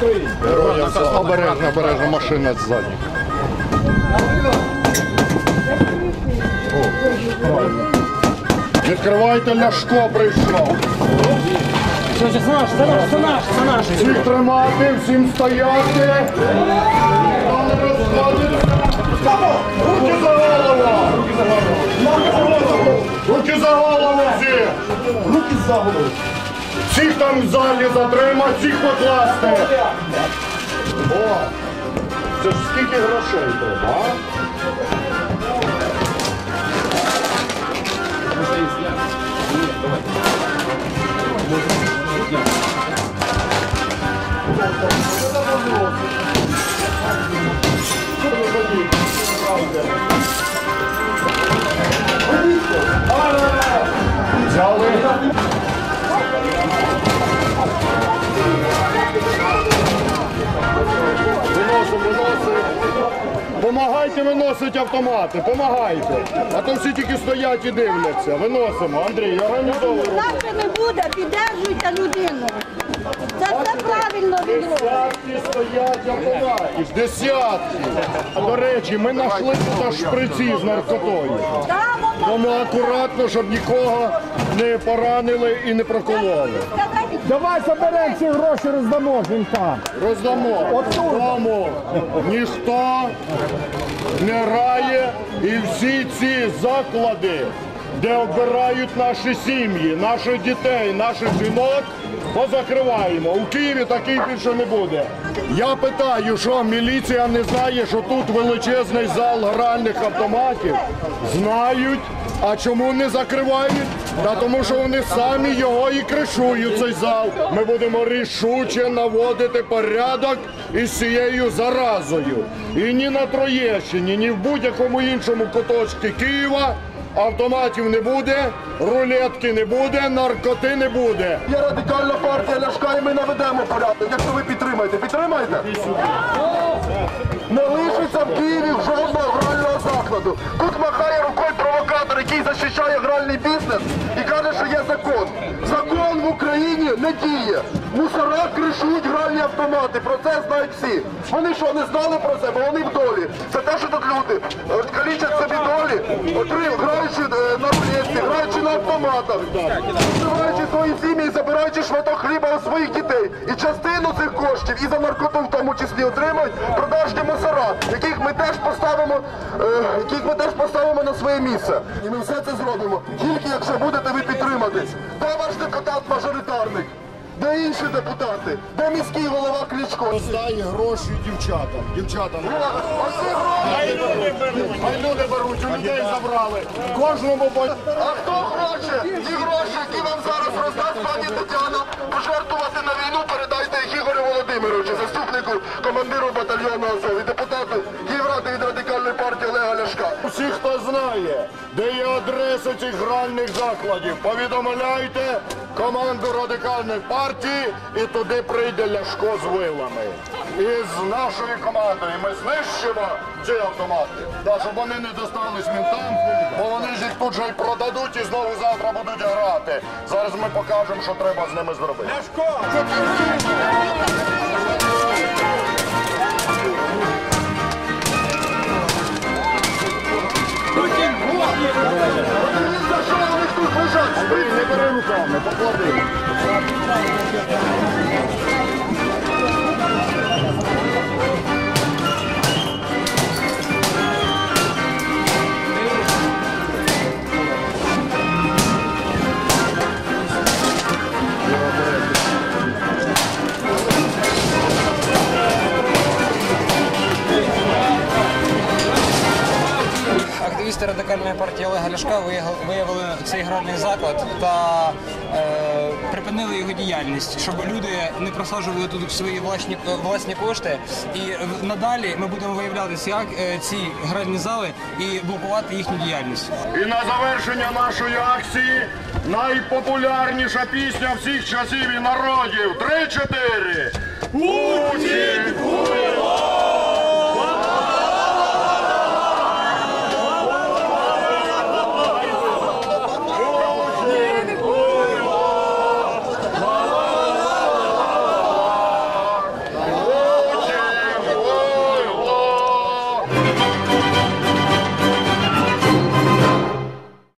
Україні! Героям слава. Обережно, обережно, машина ззаді. Відкривайте, Ляшко прийшов. Все, все, це наш, це наш, це наш, це наш. Всіх тримати, всім стояти. Всіх там в залі затримати, всіх покласти! О! Це ж скільки грошей треба, а? Помагайте виносити автомати, помагайте. А то всі тільки стоять і дивляться. Виносимо. Андрій, організовуй. Же не буде, піддержуйте людину. Це все правильно відро. Десятки стоять автоматів. Десятки. До речі, ми знайшли тут шприці з наркотою. Тому акуратно, щоб нікого не поранили і не прокололи. Давай заберемо ці гроші, роздамо жінкам. Роздамо. Тому ніхто не рає і всі ці заклади, де обирають наші сім'ї, наших дітей, наших жінок, позакриваємо. У Києві таких більше не буде. Я питаю, що міліція не знає, що тут величезний зал гральних автоматів. Знають. А чому не закривають? Та тому що вони самі його і кришують цей зал. Ми будемо рішуче наводити порядок із цією заразою. І ні на Троєщині, ні в будь-якому іншому куточку Києва автоматів не буде, рулетки не буде, наркоти не буде. Є радикальна партія Ляшка і ми наведемо порядок. Якщо ви підтримаєте, підтримаєте? Не лишиться в Києві жодного грального закладу. Тут махає рукою провокатор, який захищає гральний бізнес і каже, що є закон. Закон в Україні не діє. Мусора кришують гральні автомати. Про це знають всі. Вони що, не знали про це, бо вони в долі. Це те, що тут люди е, калічать собі долі, отри- граючи е, на рулетці, граючи на свої сім'ї забираючи шматок хліба у своїх дітей. І частину цих коштів і за наркоту в тому числі отримують продажні мусора, яких ми теж поставимо, е, яких ми теж поставимо на своє місце. І ми все це зробимо. Тільки якщо будете ви підтриматись. Та ваш депутат-мажоритарник? Де інші депутати? Де міський голова Кличко? Роздає гроші дівчатам. Дівчатам. Оці гроші! Хай люди беруть, хай люди беруть, у людей забрали. Кожному по... А хто хоче ті гроші, які вам зараз роздасть пані Тетяна, пожертвувати на війну, передайте їх Ігорю Володимировичу, заступнику командиру батальйону Азов де є адреси цих гральних закладів, повідомляйте команду радикальної партії і туди прийде Ляшко з вилами. І з нашою командою ми знищимо ці автомати. Да, щоб вони не достались мінтам, бо вони ж їх тут же і продадуть і знову завтра будуть грати. Зараз ми покажемо, що треба з ними зробити. За не бери руками, поклади. Активісти радикальної партії Олега Ляшка виявили- цей гральний заклад та е, припинили його діяльність, щоб люди не просаджували тут свої власні, власні кошти. І надалі ми будемо виявляти ці, е, ці гральні зали і блокувати їхню діяльність. І на завершення нашої акції найпопулярніша пісня всіх часів і народів. Три-чотири.